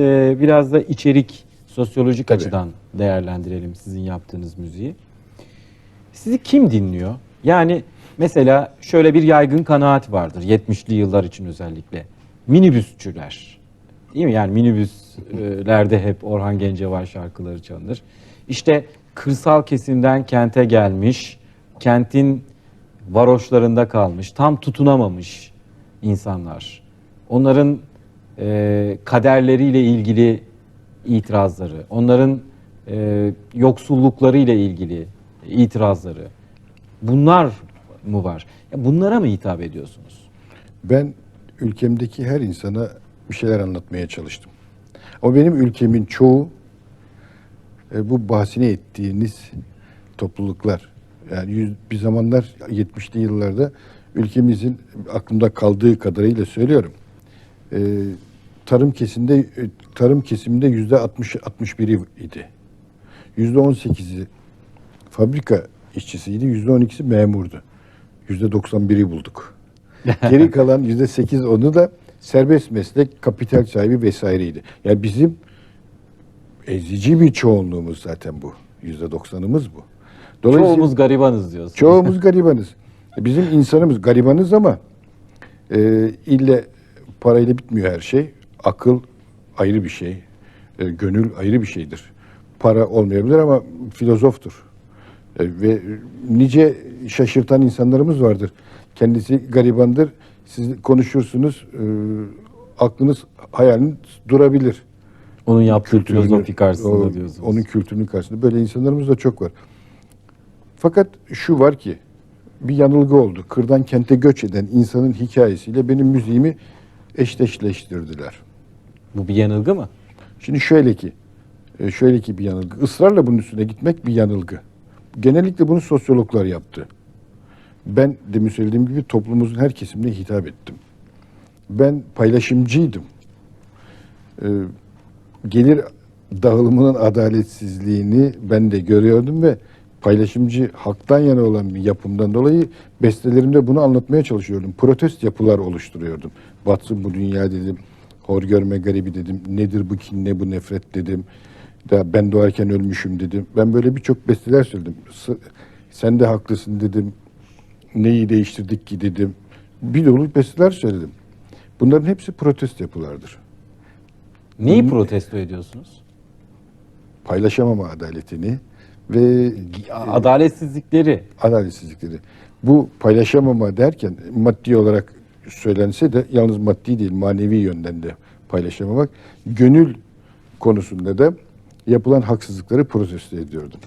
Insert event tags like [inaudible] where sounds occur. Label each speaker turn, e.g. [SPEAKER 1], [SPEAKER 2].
[SPEAKER 1] Ee, biraz da içerik, sosyolojik
[SPEAKER 2] Tabii.
[SPEAKER 1] açıdan değerlendirelim sizin yaptığınız müziği. Sizi kim dinliyor? Yani mesela şöyle bir yaygın kanaat vardır 70'li yıllar için özellikle. Minibüsçüler. Değil mi? Yani minibüslerde hep Orhan Gencebay şarkıları çalınır. İşte kırsal kesimden kente gelmiş, kentin varoşlarında kalmış, tam tutunamamış insanlar. Onların e, kaderleriyle ilgili itirazları, onların e, yoksulluklarıyla ilgili itirazları. Bunlar mı var? Bunlara mı hitap ediyorsunuz?
[SPEAKER 2] Ben ülkemdeki her insana bir şeyler anlatmaya çalıştım. Ama benim ülkemin çoğu e, bu bahsini ettiğiniz topluluklar. Yani yüz- bir zamanlar 70'li yıllarda ülkemizin aklımda kaldığı kadarıyla söylüyorum. e, tarım kesiminde e, tarım kesiminde yüzde 60 61'i idi. Yüzde 18'i fabrika işçisiydi, yüzde 12'si memurdu. Yüzde 91'i bulduk. [laughs] Geri kalan yüzde 8 onu da serbest meslek, kapital sahibi vesaireydi. Yani bizim ezici bir çoğunluğumuz zaten bu. Yüzde 90'ımız bu.
[SPEAKER 1] Çoğumuz garibanız diyorsunuz.
[SPEAKER 2] Çoğumuz [laughs] garibanız. Bizim insanımız garibanız ama e, ille parayla bitmiyor her şey. Akıl ayrı bir şey. E, gönül ayrı bir şeydir. Para olmayabilir ama filozoftur. E, ve nice şaşırtan insanlarımız vardır. Kendisi garibandır. Siz konuşursunuz, e, aklınız, hayaliniz durabilir
[SPEAKER 1] Onun yaptığı
[SPEAKER 2] kültürünü,
[SPEAKER 1] filozofi karşısında
[SPEAKER 2] o-
[SPEAKER 1] diyorsunuz.
[SPEAKER 2] Onun kültürünün karşısında. Böyle insanlarımız da çok var. Fakat şu var ki bir yanılgı oldu. Kırdan kente göç eden insanın hikayesiyle benim müziğimi eşleştirdiler.
[SPEAKER 1] Bu bir yanılgı mı?
[SPEAKER 2] Şimdi şöyle ki, e, şöyle ki bir yanılgı. Israrla bunun üstüne gitmek bir yanılgı. Genellikle bunu sosyologlar yaptı. Ben demin söylediğim gibi toplumumuzun her kesimine hitap ettim. Ben paylaşımcıydım. Ee, gelir dağılımının adaletsizliğini ben de görüyordum ve paylaşımcı haktan yana olan bir yapımdan dolayı bestelerimde bunu anlatmaya çalışıyordum. Protest yapılar oluşturuyordum. Batsın bu dünya dedim. Hor görme garibi dedim. Nedir bu kin ne bu nefret dedim. Da ben doğarken ölmüşüm dedim. Ben böyle birçok besteler söyledim. Sen de haklısın dedim. Neyi değiştirdik ki dedim. Bir dolu besteler söyledim. Bunların hepsi protest yapılardır.
[SPEAKER 1] Neyi protesto ediyorsunuz?
[SPEAKER 2] Paylaşamama adaletini ve
[SPEAKER 1] Adaletsizlikleri.
[SPEAKER 2] adaletsizlikleri. Bu paylaşamama derken maddi olarak söylense de yalnız maddi değil manevi yönden de paylaşamamak. Gönül konusunda da yapılan haksızlıkları protesto ediyordum.